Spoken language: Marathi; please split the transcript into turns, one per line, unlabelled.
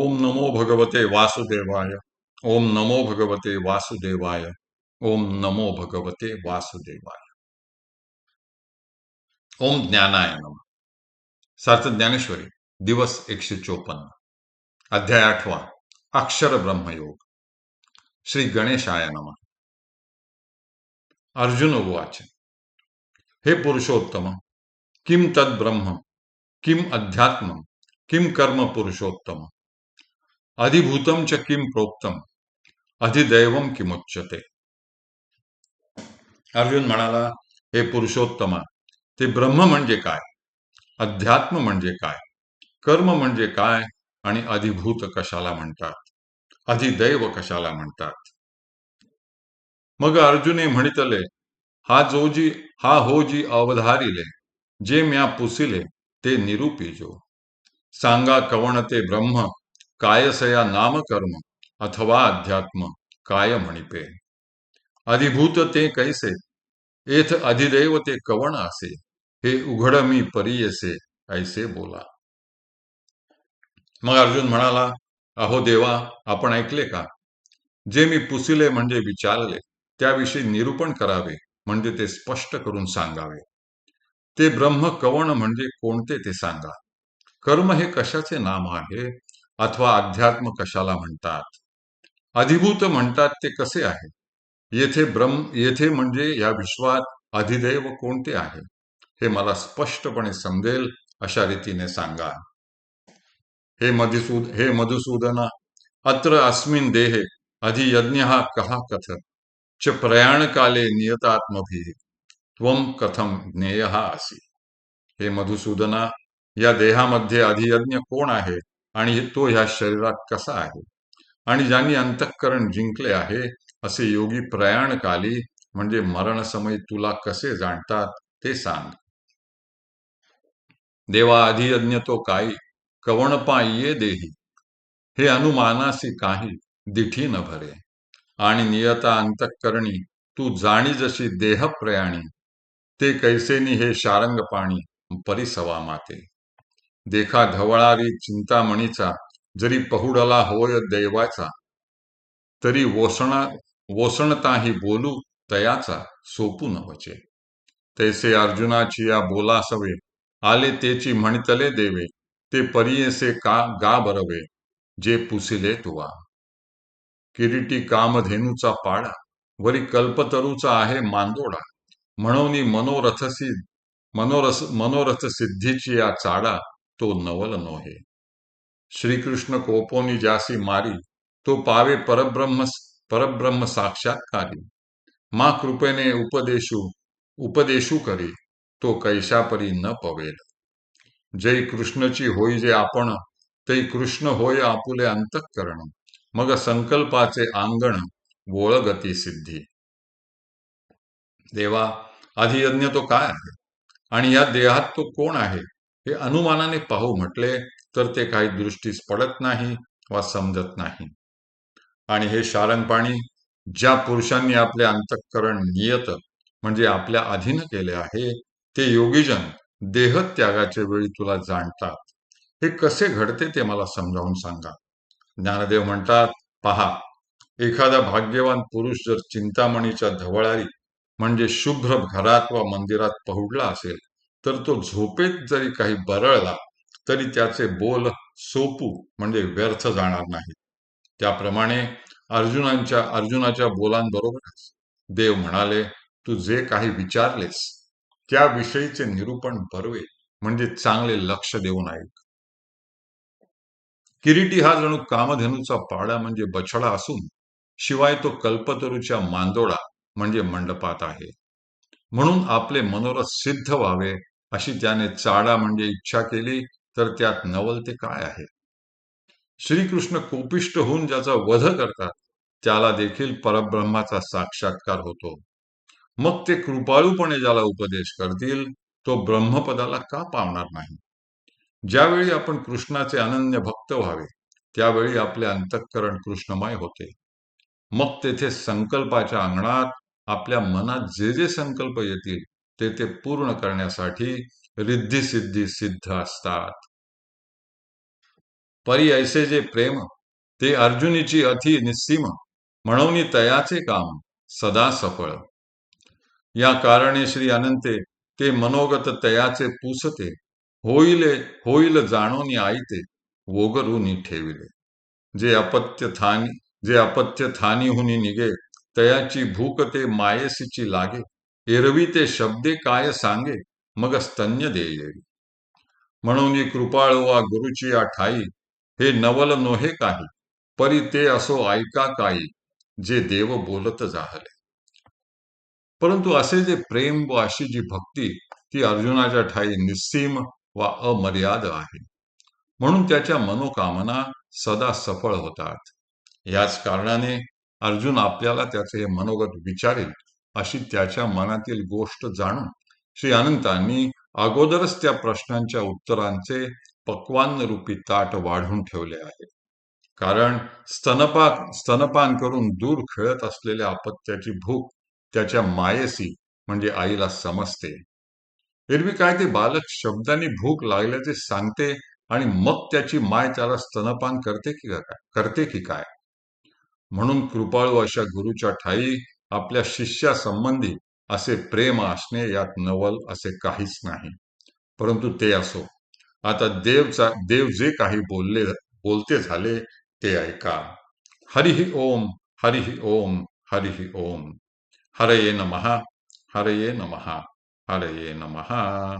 ओम नमो भगवते वासुदेवाय। ओम नमो भगवते वासुदेवाय। ओम नमो भगवते वासुदेवाय। ओम ज्ञानाय नम। सार्थ ज्ञानेश्वरी, दिवस एकशे चोपन्न। अध्याय आठवा, अक्षर ब्रह्मयोग। श्री गणेशाय नम। अर्जुन उवाच, हे पुरुषोत्तम किम तद ब्रह्म किम अध्यात्म किम कर्म पुरुषोत्तम? अधिभूतम च किम प्रोक्तम? अधिदैवम किमुच्यते? अर्जुन म्हणाला हे पुरुषोत्तमा ते ब्रह्म म्हणजे काय? अध्यात्म म्हणजे काय? कर्म म्हणजे काय? आणि अधिभूत कशाला म्हणतात? अधिदैव कशाला म्हणतात? मग अर्जुने म्हणितले हा जो जी हा हो जी अवधारिले जे म्या पुसिले ते निरूपी जो. सांगा कवण ते ब्रह्म कायसया नामकर्म अथवा अध्यात्म काय म्हणिपे अधिभूत ते कैसे? एथ अधिदेव ते कवण असे हे उघड मी परियसे ऐसे बोला। मग अर्जुन म्हणाला अहो देवा आपण ऐकले का? जे मी पुसिले म्हणजे विचारले त्याविषयी निरूपण करावे म्हणजे ते स्पष्ट करून सांगावे। ते ब्रह्म कवण म्हणजे कोणते ते सांगा। कर्म हे कशाचे नाम आहे? अथवा अध्यात्म कशाला म्हणतात? अधिभूत म्हणतात ते कसे आहे? येथे ब्रह्म येथे म्हणजे या विश्वात अधिदैव कोणते आहे? हे मला स्पष्टपणे समजेल अशा रीतीने सांगा. हे मधुसूद हे मधुसूदना अत्र अस्मिन देहे अधियज्ञ कहा कथन च प्रयाणकाले नियतात्मभी त्वम कथम ज्ञेय असी हे मधुसूदना या देहामध्ये अधियज्ञ कोण आहे? आणि तो ह्या शरीरात कसा आहे? आणि ज्यांनी अंतःकरण जिंकले आहे असे योगी प्रयाणकाली म्हणजे मरणसमयी तुला कसे जाणतात ते सांग. देवा अधियज्ञ तो काही कवणपा ये देही. हे अनुमानासी काही दिठी न भरे. आणि नियता अंतःकरणी तू जाणी जशी देह प्रयाणी ते कैसेनी हे शारंग पाणी परिसवा माते. देखा धवळारी चिंतामणीचा जरी पहुडला होय दैवाचा तरी वोसणा वोसणताही बोलू तयाचा सोपू न वचे. तैसे अर्जुनाची या बोलासवे आले तेची म्हणतले देवे ते परियेसे का गा बरवे जे पुसिले तुवा. किरीटी कामधेनूचा पाडा वरी कल्पतरूचा आहे मांदोडा. म्हणून मनोरथसी मनोरस मनोरथ सिद्धीची या चाडा तो नवल नोहे। श्रीकृष्ण कोपोनी जासी मारी तो पावे परब्रह्म परब्रह्म साक्षात्कारी मा कृपेने उपदेशू उपदेशू करी तो कैशापरी न पवेल। जय कृष्णची होई जे आपण ते कृष्ण होय आपुले अंतःकरण मग संकल्पाचे आंगण वोळगती सिद्धी। देवा अधियज्ञ तो काय आहे? आणि या देहात तो कोण आहे? हे अनुमानाने पाहू म्हटले तर ते काही दृष्टीस पडत नाही वा समजत नाही. आणि हे शारंगपाणी ज्या पुरुषांनी आपले अंतःकरण नियत म्हणजे आपल्या अधीन केले आहे ते योगीजन देहत्यागाच्या वेळी तुला जाणतात. हे कसे घडते ते मला समजावून सांगा. ज्ञानदेव म्हणतात पहा एखादा भाग्यवान पुरुष जर चिंतामणीच्या धवळारी म्हणजे शुभ्र घरात वा मंदिरात पहुडला असेल तर तो झोपेत जरी काही बरळला तरी त्याचे बोल सोपू म्हणजे व्यर्थ जाणार नाही त्याप्रमाणे अर्जुनांच्या अर्जुनाच्या बोलांबरोबरच देव म्हणाले तू जे काही विचारलेस त्याविषयीचे निरूपण बरवे म्हणजे चांगले लक्ष देऊन ऐक. किरीटी हा जणू कामधेनूचा पाडा म्हणजे बछडा असून शिवाय तो कल्पतरूच्या मांदोडा म्हणजे मंडपात आहे. म्हणून आपले मनोरथ सिद्ध व्हावे अशी त्याने चाडा म्हणजे इच्छा केली तर त्यात नवल ते काय आहे श्रीकृष्ण कोपिष्ट होऊन ज्याचा वध करतात त्याला देखील परब्रह्माचा साक्षात्कार होतो. मग ते कृपाळूपणे ज्याला उपदेश करतील तो ब्रह्मपदाला का पावणार नाही? ज्यावेळी आपण कृष्णाचे अनन्य भक्त व्हावे त्यावेळी आपले अंतःकरण कृष्णमय होते. मग तेथे संकल्पाच्या अंगणात आपल्या मनात जे जे संकल्प येतील ते ते पूर्ण करण्यासाठी रिद्धी सिद्धी सिद्ध असतात. परी ऐसे जे प्रेम ते अर्जुनीची अति निस्सीम म्हणून तयाचे काम सदा सफळ. या कारणे श्री अनंते ते मनोगत तयाचे पुसते होईले होईल जाणून आईते वोगरुनी ठेविले. जे अपत्य थानी जे अपत्य थानी हुनी निगे तयाची भूक ते मायेसीची लागे. एरवी ते शब्दे काय सांगे मग स्तन्य देये. म्हणून कृपाळ वा गुरुची ठाई हे नवल नोहे काही परी ते असो ऐका काही जे देव बोलत जाहले. परंतु असे जे प्रेम व अशी जी भक्ती ती अर्जुनाच्या ठाई निस्सीम वा अमर्याद आहे. म्हणून त्याच्या मनोकामना सदा सफळ होतात. याच कारणाने अर्जुन आपल्याला त्याचे मनोगत विचारेल अशी त्याच्या मनातील गोष्ट जाणून श्री अनंतांनी अगोदरच त्या प्रश्नांच्या उत्तरांचे पक्वान रूपी ताट वाढून ठेवले आहे. कारण स्तनपान स्तनपान करून दूर खेळत असलेल्या अपत्याची भूक त्याच्या मायेसी म्हणजे आईला समजते. एरवी काय ते बालक शब्दांनी भूक लागल्याचे सांगते आणि मग त्याची माय त्याला स्तनपान करते की काय करते की काय? म्हणून कृपाळू अशा गुरुच्या ठाई आपल्या शिष्यासंबंधी असे प्रेम असणे यात नवल असे काहीच नाही. परंतु ते असो. आता देवचा देव जे काही बोलले बोलते झाले ते ऐका. हरिहि ओम हरिहि ओम हरिहि ओम. हरये नमः हरये नमः हरये नमहा